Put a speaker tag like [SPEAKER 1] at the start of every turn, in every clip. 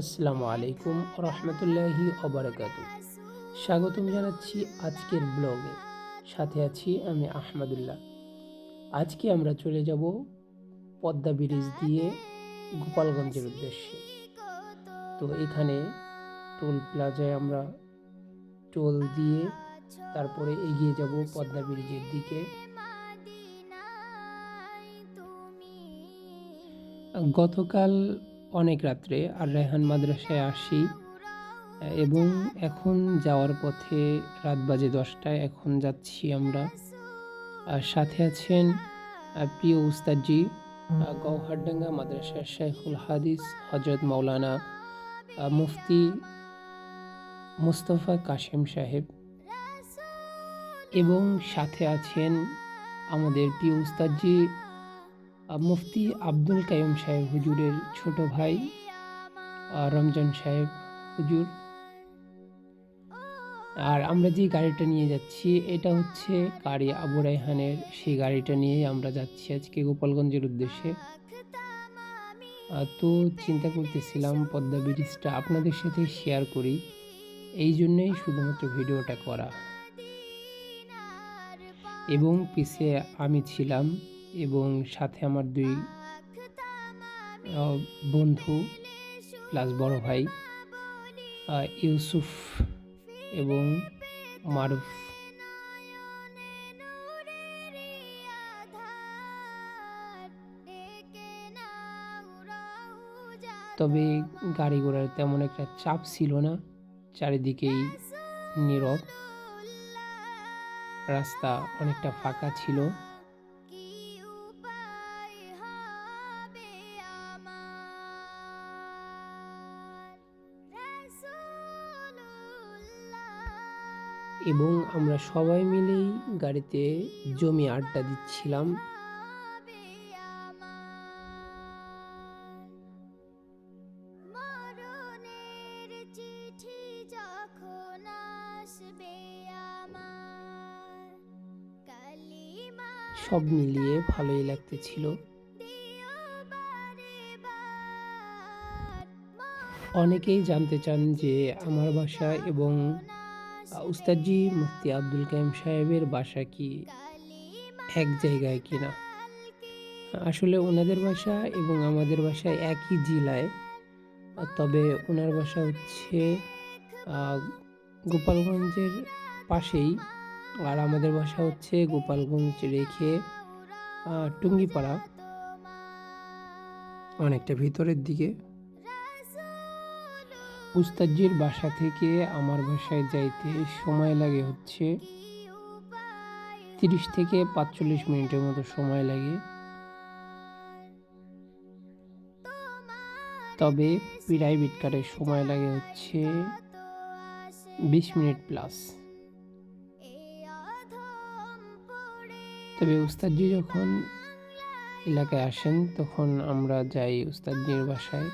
[SPEAKER 1] আসসালামু আলাইকুম রহমতুল্লাহি অবরাকাত স্বাগতম জানাচ্ছি আজকের ব্লগে। সাথে আছি আমি আহমদুল্লাহ। আজকে আমরা চলে যাব পদ্মা ব্রিজ দিয়ে গোপালগঞ্জের উদ্দেশ্যে। তো এখানে টোল প্লাজায় আমরা টোল দিয়ে তারপরে এগিয়ে যাব পদ্মা ব্রিজের দিকে। গতকাল অনেক রাত্রে আর রেহান মাদ্রাসায় আসি, এবং এখন যাওয়ার পথে রাত বাজে দশটায় এখন যাচ্ছি আমরা। আর সাথে আছেন প্রিয় উস্তাদজি গৌহারডাঙ্গা মাদ্রাসার শেখুল হাদিস হজরত মৌলানা মুফতি মুস্তফা কাশেম সাহেব। এবং সাথে আছেন আমাদের প্রিয় উস্তাদজি মুফতি আব্দুল কাইম সাহেব হুজুরের ছোট ভাই রমজান সাহেব হুজুর। আর আমরা যে গাড়িটা নিয়ে যাচ্ছি, এটা হচ্ছে কারি আবু রায়হানের সেই গাড়িটা নিয়ে আমরা যাচ্ছি আজকে গোপালগঞ্জের উদ্দেশ্যে। তো চিন্তা করতেছিলাম পদ্মা ব্রিজটা আপনাদের সাথে শেয়ার করি। এই জন্যই শুধুমাত্র ভিডিওটা করা। এবং পিছিয়ে আমি ছিলাম এবং সাথে আমার দুই বন্ধু প্লাস বড় ভাই ইউসুফ এবং মারুফ। তবে গাড়ি ঘোড়ার তেমন একটা চাপ ছিল না, চারিদিকেই নীরব। রাস্তা অনেকটা ফাঁকা ছিল। এবং আমরা সবাই মিলেই গাড়িতে জমি আড্ডা দিচ্ছিলাম। সব মিলিয়ে ভালোই লাগতেছিল। অনেকেই জানতে চান যে আমার বাসা এবং উস্তাদজি মুফতি আব্দুল কাইম সাহেবের বাসা কি এক জায়গায় কিনা আসলে ওনাদের বাসা এবং আমাদের বাসা একই জেলায়। তবে ওনার বাসা হচ্ছে গোপালগঞ্জের পাশেই। আর আমাদের বাসা হচ্ছে গোপালগঞ্জ রেখে টুঙ্গিপাড়া। অনেকটা ভিতরের দিকে। উস্তাদজির বাসা থেকে আমার বাসায় যাইতে সময় লাগে হচ্ছে তিরিশ থেকে পাঁচচল্লিশ মিনিটের মতো সময় লাগে। তবে প্রাইভেট কারের সময় লাগে হচ্ছে বিশ মিনিট প্লাস তবে উস্তাদজি যখন এলাকায় আসেন, তখন আমরা যাই উস্তাদজির বাসায়।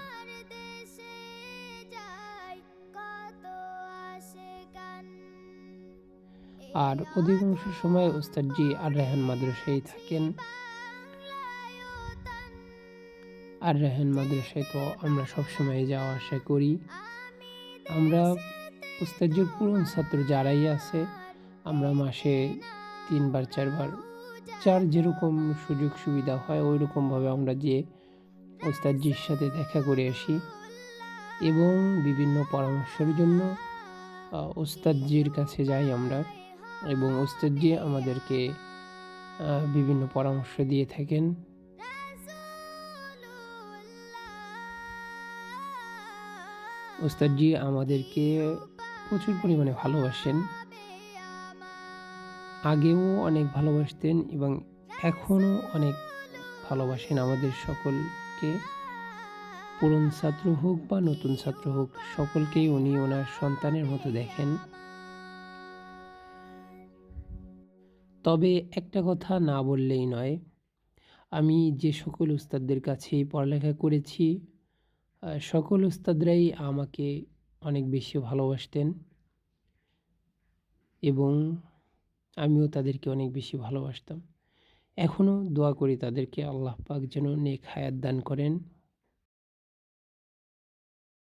[SPEAKER 1] আর অধিকাংশ সময় ওস্তাদজি আর রেহান মাদ্রাসায় থাকেন। আর রেহান মাদ্রাসায় তো আমরা সবসময় যাওয়া আসা করি। আমরা ওস্তাদজির পুরন ছাত্র যারাই আছে, আমরা মাসে তিনবার, চারবার যার যেরকম সুযোগ সুবিধা হয় ওই রকমভাবে আমরা যে ওস্তাদজির সাথে দেখা করে আসি এবং বিভিন্ন পরামর্শের জন্য ওস্তাদজির কাছে যাই আমরা। এবং ওস্তাদজি আমাদেরকে বিভিন্ন পরামর্শ দিয়ে থাকেন। ওস্তাদজি আমাদেরকে প্রচুর পরিমাণে ভালোবাসেন। আগেও অনেক ভালোবাসতেন এবং এখনও অনেক ভালোবাসেন আমাদের সকলকে। পুরন ছাত্র হোক বা নতুন ছাত্র হোক, সকলকেই উনি ওনার সন্তানের মতো দেখেন। তবে একটা কথা না বললেই নয়। আমি যে সকল উস্তাদদের কাছে পড়ালেখা করেছি সকল উস্তাদরাই আমাকে অনেক বেশি ভালোবাসতেন এবং আমিও তাদেরকে অনেক বেশি ভালোবাসতাম। এখনও দোয়া করি তাদেরকে আল্লাহ পাক যেন নেক হায়াত দান করেন।